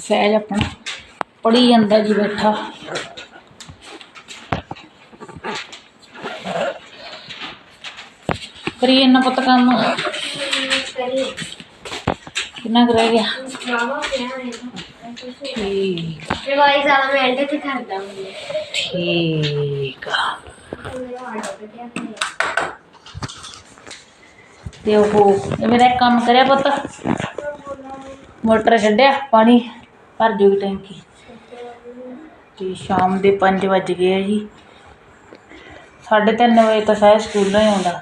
ਸਹਿਜ ਆਪਣਾ। ਪੜੀ ਜਾਂਦਾ ਜੀ ਬੈਠਾ। ਕਰੀ ਇਹਨਾਂ ਪੁੱਤ ਕੰਮ। ਕਿੰਨਾ ਕੁ ਗਿਆ? ਠੀਕ। ਰਿਵਾਈਜ਼ ਵਾਲਾ ਮੈਂ ਐਂਡ ਤੇ ਕਰਦਾ ਹਾਂ ਠੀਕ ਆ। ਤੇ ਉਹ ਇਹ ਮੇਰਾ ਇੱਕ ਕੰਮ ਕਰਿਆ ਪੁੱਤ। ਮੋਟਰ ਛੱਡਿਆ, ਪਾਣੀ ਭਰ ਜੂਗੀ ਟੈਂਕੀ। ਤੇ ਸ਼ਾਮ ਦੇ 5 ਵੱਜ ਗਏ ਆ ਜੀ। 3:30 ਵਜੇ ਤਾਂ ਸ਼ਾਇਦ ਸਕੂਲੋਂ ਹੀ ਆਉਂਦਾ।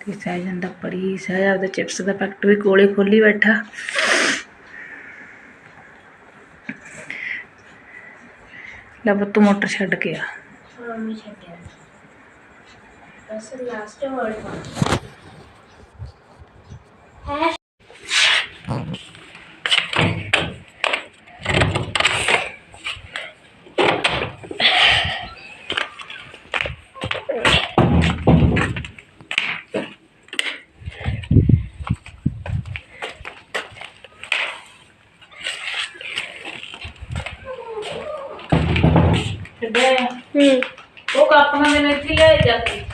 ਤੇ ਸਹਿ ਜਾਂਦਾ ਪੜੀ ਸਹਿ ਆਪਦਾ ਚਿਪਸ ਦਾ ਪੈਕਟ ਵੀ ਕੋਲੇ ਖੋਲੀ ਬੈਠਾ। ਲੈ ਪੁੱਤ ਮੋਟਰ ਛੱਡ ਕੇ ਆ। ਹਾਂ ਛੱਡਿਆ। ਬਸ ਲਾਸਟ ਵਰਡ ਉਹ ਕਾਪੀਆਂ ਮੈਨੂੰ ਇੱਥੇ ਲਿਆਏ ਜਾ ਕੇ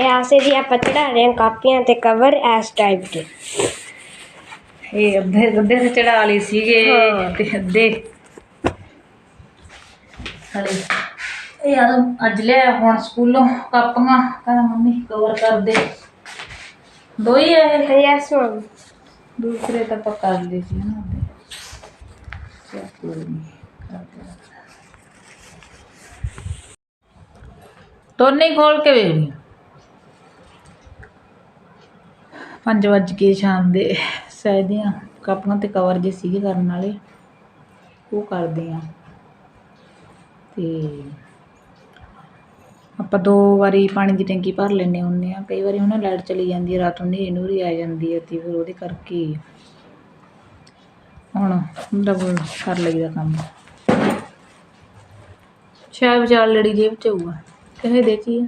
ਤੇ ਆਸੇ ਦੀ ਆਪਾਂ ਚੜਾ ਰਹੇ ਹਾਂ ਕਾਪੀਆਂ ਤੇ ਕਵਰ ਐਸ ਟਾਈਪ ਦੇ। ਇਹ ਅੱਧੇ ਅੱਧੇ ਤੇ ਚੜਾ ਲਈ ਸੀਗੇ। ਤੇ ਅੱਧੇ। ਹਲੇ। ਇਹ ਆ ਅੱਜ ਲਿਆ ਹੁਣ ਸਕੂਲੋਂ ਕਾਪੀਆਂ। ਕਹਿੰਦਾ ਮੰਮੀ ਕਵਰ ਕਰ ਦੇ। ਦੋ ਹੀ ਇਹ। ਯੈਸ ਮਮ ਦੂਸਰੇ ਤਾਂ ਆਪਾਂ ਕਰ ਲਏ ਸੀ ਨਾ ਚੱਲ ਕੋਈ ਨਹੀਂ ਕਰਦੇ ਆ। ਦੋਨੇ ਖੋਲ ਕੇ ਵੇਖ ਲਈ ਪੰਜ ਵੱਜ ਕੇ ਸ਼ਾਮ ਦੇ ਸਹਿ ਦੀਆਂ ਕਾਪੀਆਂ ਤੇ ਕਵਰ ਜੇ ਸੀਗੇ ਕਰਨ ਵਾਲੇ, ਉਹ ਕਰਦੇ ਆ ਤੇ ਆਪਾਂ ਦੋ ਵਾਰੀ ਪਾਣੀ ਦੀ ਟੈਂਕੀ ਭਰ ਲੈਨੇ ਹੁੰਨੇ ਆ ਕਈ ਵਾਰੀ ਉਹਨਾਂ ਲਾਈਟ ਚਲੀ ਜਾਂਦੀ ਹੈ, ਰਾਤ ਨੂੰ ਹਨੇਰੀ ਨੂਰੀ ਆ ਜਾਂਦੀ ਹੈ ਤੇ ਫਿਰ ਉਹਦੇ ਕਰਕੇ ਹੁਣ ਡਬਲ ਕਰ ਲਈਦਾ ਕੰਮ। ਸ਼ਾਇਦ ਵਿਚਾਰ ਲੜੀ ਜੇਬ ਚ ਹੋਊਗਾ ਕਿਹਨੇ ਦੇਖੀ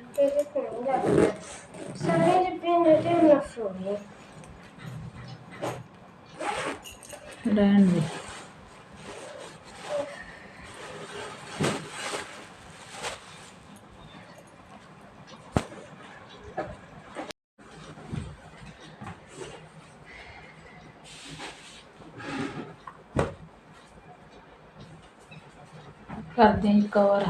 ਆ ਸਾਰੇ ਜਿੱਪੀਆਂ ਦੇ ਤੇ ਨਫ ਹੋ ਗਏ ਰਹਿਣ ਦੇ ਕਰਦੇ ਹਾਂ ਕਵਰ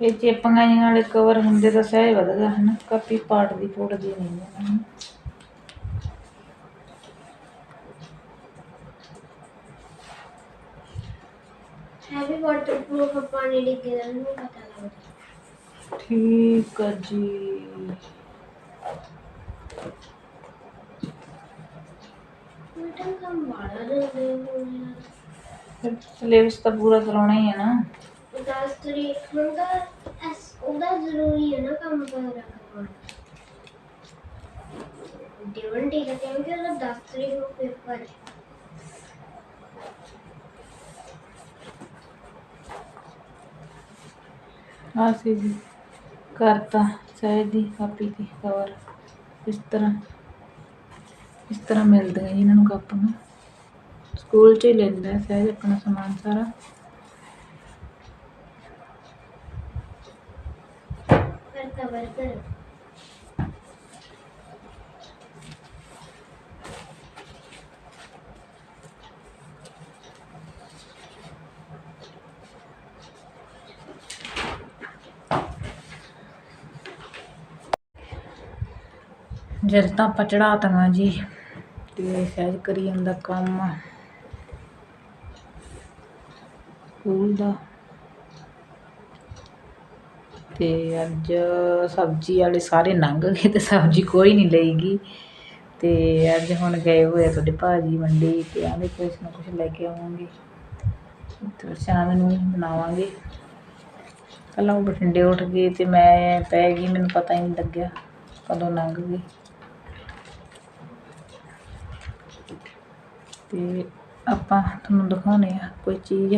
ਇਹ ਚੇਪਾਂ ਜਿਹੀਆਂ ਵਾਲੇ ਕਵਰ ਹੁੰਦੇ ਤਾਂ ਸਹਿਜ ਵਧਗਾ ਹਨਾ ਕਾਪੀ ਪਾਟ ਦੀ ਫੋੜਦੀ ਨਹੀਂ ਹੈ ਹੈਵੀ ਵਾਟਰਪ੍ਰੂਫ ਪਾਣੀ ਡਿੱਗੇ ਦਾ ਨਹੀਂ ਪਤਾ ਲੱਗਦਾ। ਠੀਕ ਆ ਜੀ। ਮਟਨ ਕੰਮ ਵਾਲਾ ਹੋਣੇ ਫਿਰ ਸਿਲੇਬਸ ਤਾਂ ਪੂਰਾ ਕਰਾਉਣਾ ਹੀ ਹੈ ਨਾ। 10 ਤਰੀਕ ਨੂੰ ਐਸ ਉਹਦਾ ਜ਼ਰੂਰੀ ਹੈ ਨਾ ਕੰਮ ਪੂਰਾ ਕਰਵਾਉਣਾ ਡਿਵਨ ਡੀ ਦਾ ਕਿਉਂਕਿ ਉਹਦਾ 10 ਤਰੀਕ ਨੂੰ ਪੇਪਰ ਹੈ। ਆ ਸੀ ਜੀ ਕਰਤਾ ਸਹਿਜ ਦੀ ਕਾਪੀ ਦੀ ਕਵਰ ਇਸ ਤਰ੍ਹਾਂ ਇਸ ਤਰ੍ਹਾਂ ਮਿਲਦੀਆਂ ਜੀ ਇਹਨਾਂ ਨੂੰ ਕਾਪੀਆਂ ਸਕੂਲ 'ਚ ਹੀ ਲੈਂਦਾ ਹੈ, ਸਹਿਜ ਆਪਣਾ ਸਮਾਨ ਸਾਰਾ। ਕਵਰ ਕਰ ਜਦ ਤਾਂ ਆਪਾਂ ਚੜਾ ਤਾਂਗਾ ਜੀ। ਤੇ ਸਹਿਜ ਕਰੀ ਜਾਂਦਾ ਕੰਮ। ਸਕੂਲ ਦਾ ਤੇ ਅੱਜ ਸਬਜ਼ੀ ਵਾਲੇ ਸਾਰੇ ਲੰਘ ਗਏ ਅਤੇ ਸਬਜ਼ੀ ਕੋਈ ਨਹੀਂ ਲਈਗੀ। ਅਤੇ ਅੱਜ ਹੁਣ ਗਏ ਹੋਏ ਆ ਤੁਹਾਡੇ ਭਾਅ ਜੀ ਮੰਡੀ ਤੇ ਆਂਦੇ ਕੁਛ ਨਾ ਕੁਛ ਲੈ ਕੇ ਆਵਾਂਗੇ। ਤੇ ਸ਼ਾਮ ਨੂੰ ਬਣਾਵਾਂਗੇ। ਪਹਿਲਾਂ ਉਹ ਬਠਿੰਡੇ ਉੱਠ ਗਏ ਅਤੇ ਮੈਂ ਪੈ ਗਈ, ਮੈਨੂੰ ਪਤਾ ਹੀ ਨਹੀਂ ਲੱਗਿਆ ਕਦੋਂ ਲੰਘ ਗਏ। ਅਤੇ ਆਪਾਂ ਤੁਹਾਨੂੰ ਦਿਖਾਉਂਦੇ ਆ ਕੋਈ ਚੀਜ਼।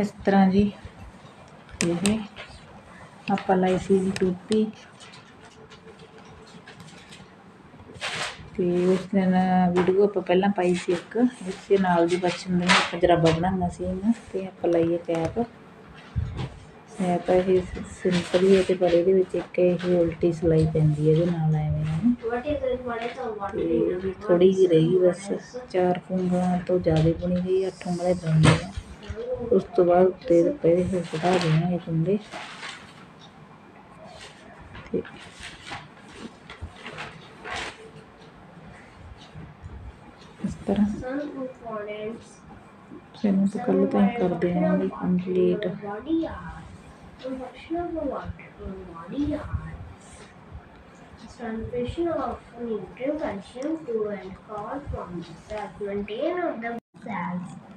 ਇਸ ਤਰ੍ਹਾਂ ਜੀ। ਇਹ ਆਪਾਂ ਲਾਈ ਸੀ ਜੀ ਟੋਪੀ। ਤੇ ਉਸ ਦਿਨ ਵੀਡੀਓ ਆਪਾਂ ਪਹਿਲਾਂ ਪਾਈ ਸੀ ਇੱਕ। ਇਸ ਨਾਲ ਦੀ ਬਚਨ ਦੇ ਆਪਾਂ ਜਰਾਬਾਂ ਬਣਾਉਣਾ ਸੀ ਇਹਨਾਂ ਤੇ ਆਪਾਂ ਲਾਈਏ ਕੈਪ। ਕੈਪ ਇਹ ਸਿੰਪਲ ਹੀ ਹੈ ਤੇ ਪਰ ਇਹਦੇ ਵਿੱਚ ਇੱਕ ਇਹ ਉਲਟੀ ਸਿਲਾਈ ਪੈਂਦੀ ਹੈ ਇਹਦੇ ਨਾਲ ਐਵੇਂ ਨਾ ਵਾਟ ਇਜ਼ ਥੋੜੀ ਜਿਹੀ ਰਹੀ ਬਸ। ਚਾਰ ਉਂਗਲਾਂ ਤੋਂ ਜ਼ਿਆਦਾ ਬੁਣੀ ਗਈ ਅੱਠ ਉਂਗਲਾਂ ਪੈਂਦੀਆਂ ਆ ਉਸ ਤੋਂ ਬਾਅਦ ਉੱਤੇ ਪਏ ਹੋਏ ਵਧਾ ਦੇਣਾ ਇਹ ਕੁੰਡੇ ਤੇ ਇਸ ਤਰ੍ਹਾਂ some components ਇਹਨੂੰ ਤਾਂ ਕੱਲ੍ਹ ਤਾਂ ਹੀ ਕਰ ਦੇਵਾਂਗੇ complete body are function of the water body are transmission of nutrient calcium to and call from the cells maintain of the cells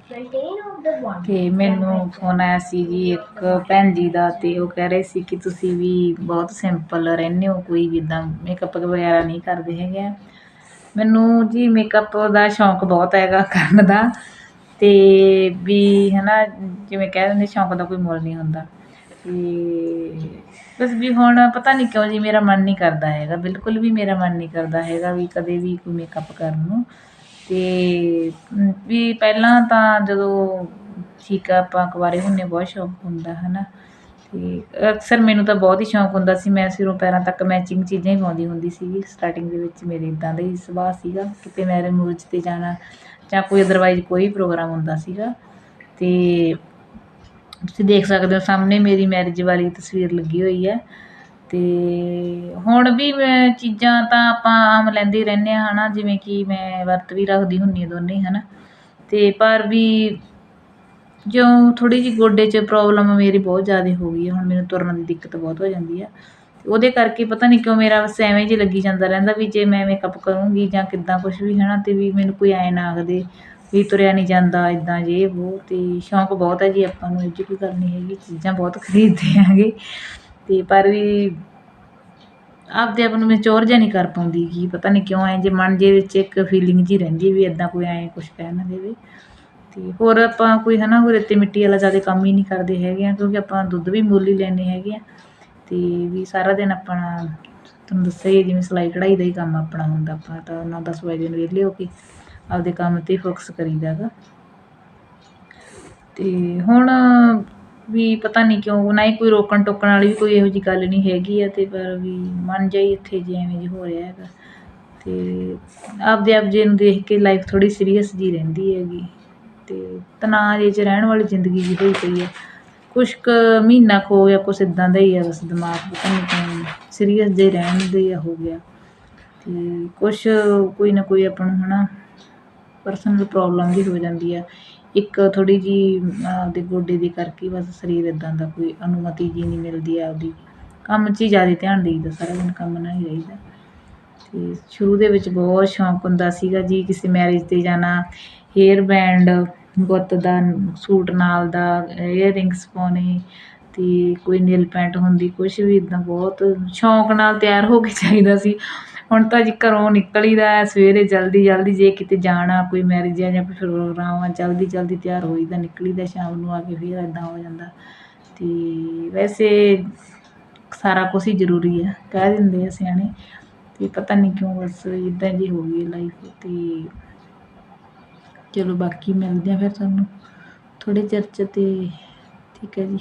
ਤੇ ਮੈਨੂੰ ਫੋਨ ਆਇਆ ਸੀ ਜੀ ਇੱਕ ਭੈਣ ਜੀ ਦਾ ਤੇ ਉਹ ਕਹਿ ਰਹੇ ਸੀ ਕਿ ਤੁਸੀਂ ਵੀ ਬਹੁਤ ਸਿੰਪਲ ਰਹਿੰਦੇ ਹੋ, ਕੋਈ ਵੀ ਇਦਾਂ ਮੇਕਅਪ ਵਗੈਰਾ ਨਹੀਂ ਕਰਦੇ ਹੈਗੇ ਆ। ਮੈਨੂੰ ਜੀ ਮੇਕਅਪ ਦਾ ਸ਼ੌਂਕ ਬਹੁਤ ਹੈਗਾ ਕਰਨ ਦਾ ਤੇ ਵੀ ਹਨਾ, ਜਿਵੇਂ ਕਹਿ ਦਿੰਦੇ ਸ਼ੌਂਕ ਦਾ ਕੋਈ ਮੁੱਲ ਨਹੀਂ ਹੁੰਦਾ ਤੇ ਬਸ ਵੀ ਹੁਣ ਪਤਾ ਨਹੀਂ ਕਿਉਂ ਜੀ ਮੇਰਾ ਮਨ ਨਹੀਂ ਕਰਦਾ ਹੈਗਾ, ਬਿਲਕੁਲ ਵੀ ਮੇਰਾ ਮਨ ਨਹੀਂ ਕਰਦਾ ਹੈਗਾ ਵੀ ਕਦੇ ਵੀ ਕੋਈ ਮੇਕਅਪ ਕਰਨ ਨੂੰ ਤੇ ਵੀ ਪਹਿਲਾਂ ਤਾਂ ਜਦੋਂ ਠੀਕ ਆ, ਆਪਾਂ ਕੁਆਰੇ ਹੁੰਦੇ ਬਹੁਤ ਸ਼ੌਂਕ ਹੁੰਦਾ ਹੈ ਨਾ ਅਤੇ ਅਕਸਰ ਮੈਨੂੰ ਤਾਂ ਬਹੁਤ ਹੀ ਸ਼ੌਂਕ ਹੁੰਦਾ ਸੀ, ਮੈਂ ਸਿਰੋਂ ਪੈਰਾਂ ਤੱਕ ਮੈਚਿੰਗ ਚੀਜ਼ਾਂ ਹੀ ਪਾਉਂਦੀ ਹੁੰਦੀ ਸੀਗੀ। ਸਟਾਰਟਿੰਗ ਦੇ ਵਿੱਚ ਮੇਰੇ ਇੱਦਾਂ ਦਾ ਹੀ ਸੁਭਾਅ ਸੀਗਾ, ਕਿਤੇ ਮੈਰਿਜ ਮੂਰਜ ਤੇ ਜਾਣਾ ਜਾਂ ਕੋਈ ਅਦਰਵਾਈਜ਼ ਕੋਈ ਪ੍ਰੋਗਰਾਮ ਹੁੰਦਾ ਸੀਗਾ। ਅਤੇ ਤੁਸੀਂ ਦੇਖ ਸਕਦੇ ਹੋ, ਸਾਹਮਣੇ ਮੇਰੀ ਮੈਰਿਜ ਵਾਲੀ ਤਸਵੀਰ ਲੱਗੀ ਹੋਈ ਹੈ। ਅਤੇ ਹੁਣ ਵੀ ਮੈਂ ਚੀਜ਼ਾਂ ਤਾਂ ਆਪਾਂ ਆਮ ਲੈਂਦੇ ਰਹਿੰਦੇ ਹਾਂ ਹੈ ਨਾ ਜਿਵੇਂ ਕਿ ਮੈਂ ਵਰਤ ਵੀ ਰੱਖਦੀ ਹੁੰਦੀ ਹਾਂ ਦੋਨੇ ਨਾ ਅਤੇ ਪਰ ਵੀ ਜੋ ਥੋੜ੍ਹੀ ਜਿਹੀ ਗੋਡੇ 'ਚ ਪ੍ਰੋਬਲਮ ਮੇਰੀ ਬਹੁਤ ਜ਼ਿਆਦਾ ਹੋ ਗਈ ਹੈ, ਹੁਣ ਮੈਨੂੰ ਤੁਰਨ ਦੀ ਦਿੱਕਤ ਬਹੁਤ ਹੋ ਜਾਂਦੀ ਆ ਤੇ ਉਹਦੇ ਕਰਕੇ ਪਤਾ ਨਹੀਂ ਕਿਉਂ ਮੇਰਾ ਬਸ ਐਵੇਂ ਜਿਹੀ ਲੱਗੀ ਜਾਂਦਾ ਰਹਿੰਦਾ ਵੀ ਜੇ ਮੈਂ ਮੇਕਅਪ ਕਰੂੰਗੀ ਜਾਂ ਕਿੱਦਾਂ ਕੁਛ ਵੀ ਹੈ ਨਾ ਤੇ ਵੀ ਮੈਨੂੰ ਕੋਈ ਐਂ ਨਾ ਆਖਦੇ ਵੀ ਤੁਰਿਆ ਨਹੀਂ ਜਾਂਦਾ ਇੱਦਾਂ ਜੇ, ਉਹ ਅਤੇ ਸ਼ੌਂਕ ਬਹੁਤ ਹੈ ਜੀ ਆਪਾਂ ਨੂੰ, ਇਹ 'ਚ ਕੋਈ ਗੱਲ ਨਹੀਂ ਹੈਗੀ, ਚੀਜ਼ਾਂ ਬਹੁਤ ਖਰੀਦਦੇ ਹੈਗੇ। ਤੇ ਪਰ ਵੀ ਆਪਦੇ ਆਪ ਨੂੰ ਮੈਂ ਚੋਰ ਜਿਹਾ ਨਹੀਂ ਕਰ ਪਾਉਂਦੀ ਕਿ ਪਤਾ ਨਹੀਂ ਕਿਉਂ ਐਂ ਜੇ ਮਨ ਜੇ ਵਿੱਚ ਇੱਕ ਫੀਲਿੰਗ ਜੀ ਰਹਿੰਦੀ ਵੀ ਇੱਦਾਂ ਕੋਈ ਐਂ ਕੁਛ ਕਹਿ ਨਾ ਦੇਵੇ। ਅਤੇ ਹੋਰ ਆਪਾਂ ਕੋਈ ਹੈ ਨਾ ਕੋਈ ਰੇਤੇ ਮਿੱਟੀ ਵਾਲਾ ਜ਼ਿਆਦਾ ਕੰਮ ਹੀ ਨਹੀਂ ਕਰਦੇ ਹੈਗੇ ਹਾਂ ਕਿਉਂਕਿ ਆਪਾਂ ਦੁੱਧ ਵੀ ਮੁੱਲ ਹੀ ਲੈਂਦੇ ਹੈਗੇ ਹਾਂ ਅਤੇ ਵੀ ਸਾਰਾ ਦਿਨ ਆਪਣਾ, ਤੁਹਾਨੂੰ ਦੱਸਿਆ ਹੀ ਹੈ ਜਿਵੇਂ ਸਿਲਾਈ ਕਢਾਈ ਦਾ ਹੀ ਕੰਮ ਆਪਣਾ ਹੁੰਦਾ, ਆਪਾਂ ਤਾਂ ਨੌ ਦਸ ਵਜੇ ਨੂੰ ਵਿਹਲੇ ਹੋ ਕੇ ਆਪਦੇ ਕੰਮ ਤੇ ਫੋਕਸ ਕਰੀਦਾ ਗਾ। ਅਤੇ ਹੁਣ ਵੀ ਪਤਾ ਨਹੀਂ ਕਿਉਂ, ਨਾ ਹੀ ਕੋਈ ਰੋਕਣ ਟੋਕਣ ਵਾਲੀ ਵੀ ਕੋਈ ਇਹੋ ਜਿਹੀ ਗੱਲ ਨਹੀਂ ਹੈਗੀ ਆ ਅਤੇ ਪਰ ਵੀ ਮਨ ਜਿਹਾ ਹੀ ਇੱਥੇ ਜੇ ਐਵੇਂ ਹੋ ਰਿਹਾ ਹੈਗਾ। ਅਤੇ ਆਪਦੇ ਆਪ ਜੇ ਨੂੰ ਦੇਖ ਕੇ ਲਾਈਫ ਥੋੜ੍ਹੀ ਸੀਰੀਅਸ ਜਿਹੀ ਰਹਿੰਦੀ ਹੈਗੀ। ਅਤੇ ਤਣਾਅ ਜਿਹੇ 'ਚ ਰਹਿਣ ਵਾਲੀ ਜ਼ਿੰਦਗੀ ਜਿਹੀ ਹੋਈ ਪਈ ਹੈ ਕੁਛ ਕੁ ਮਹੀਨਾ ਕੁ ਹੋ ਗਿਆ, ਕੁਛ ਇੱਦਾਂ ਦਾ ਹੀ ਆ, ਬਸ ਦਿਮਾਗ ਪਤਾ ਨਹੀਂ ਕਿਉਂ ਸੀਰੀਅਸ ਜਿਹੇ ਰਹਿਣ ਦੇ ਆ, ਹੋ ਗਿਆ। ਅਤੇ ਕੁਛ ਕੋਈ ਨਾ ਕੋਈ ਆਪਾਂ ਨੂੰ ਹੈ ਨਾ ਪਰਸਨਲ ਪ੍ਰੋਬਲਮ ਵੀ ਹੋ ਜਾਂਦੀ ਆ। ਇੱਕ ਥੋੜੀ ਜੀ ਆਪਦੇ ਗੋਡੇ ਦੀ ਕਰਕੇ ਬਸ ਸਰੀਰ ਇਦਾਂ ਦਾ ਕੋਈ ਅਨੁਮਤੀ ਜੀ ਨਹੀਂ ਮਿਲਦੀ ਆਪਦੀ ਕੰਮ 'ਚ ਹੀ ਜ਼ਿਆਦਾ ਧਿਆਨ ਦੇਈਦਾ ਸਾਰਾ ਦਿਨ, ਕੰਮ ਨਾਲ ਹੀ ਰਹੀਦਾ। ਤੇ ਸ਼ੁਰੂ ਦੇ ਵਿੱਚ ਬਹੁਤ ਸ਼ੌਂਕ ਹੁੰਦਾ ਸੀਗਾ ਜੀ ਕਿਸੇ ਮੈਰਿਜ ਤੇ ਜਾਣਾ ਹੇਅਰ ਬੈਂਡ ਗੁੱਤ ਦਾ, ਸੂਟ ਨਾਲ ਦਾ ਏਅਰਿੰਗਸ ਪਾਉਣੇ, ਤੇ ਕੋਈ ਨੀਲ ਪੈਂਟ ਹੁੰਦੀ, ਕੁਛ ਵੀ ਇਦਾਂ ਬਹੁਤ ਸ਼ੌਂਕ ਨਾਲ ਤਿਆਰ ਹੋ ਕੇ ਚਾਹੀਦਾ ਸੀ। ਹੁਣ ਤਾਂ ਜੀ ਘਰੋਂ ਨਿਕਲੀਦਾ ਹੈ, ਸਵੇਰੇ ਜਲਦੀ ਜਲਦੀ ਜੇ ਕਿਤੇ ਜਾਣਾ, ਕੋਈ ਮੈਰਿਜ ਆ ਜਾਂ ਕੋਈ ਪ੍ਰੋਗਰਾਮ ਆ ਜਲਦੀ ਜਲਦੀ ਤਿਆਰ ਹੋਈਦਾ, ਨਿਕਲੀਦਾ ਸ਼ਾਮ ਨੂੰ ਆ ਕੇ ਫਿਰ ਇੱਦਾਂ ਹੋ ਜਾਂਦਾ। ਅਤੇ ਵੈਸੇ ਸਾਰਾ ਕੁਛ ਹੀ ਜ਼ਰੂਰੀ ਆ ਕਹਿ ਦਿੰਦੇ ਆ ਸਿਆਣੇ। ਅਤੇ ਪਤਾ ਨਹੀਂ ਕਿਉਂ ਬਸ ਇੱਦਾਂ ਜੀ ਹੋ ਗਈ ਲਾਈਫ ਅਤੇ ਚਲੋ ਬਾਕੀ ਮਿਲਦੇ ਆ ਫਿਰ ਤੁਹਾਨੂੰ। ਥੋੜ੍ਹੇ ਚਿਰ 'ਚ ਅਤੇ ਠੀਕ ਹੈ ਜੀ।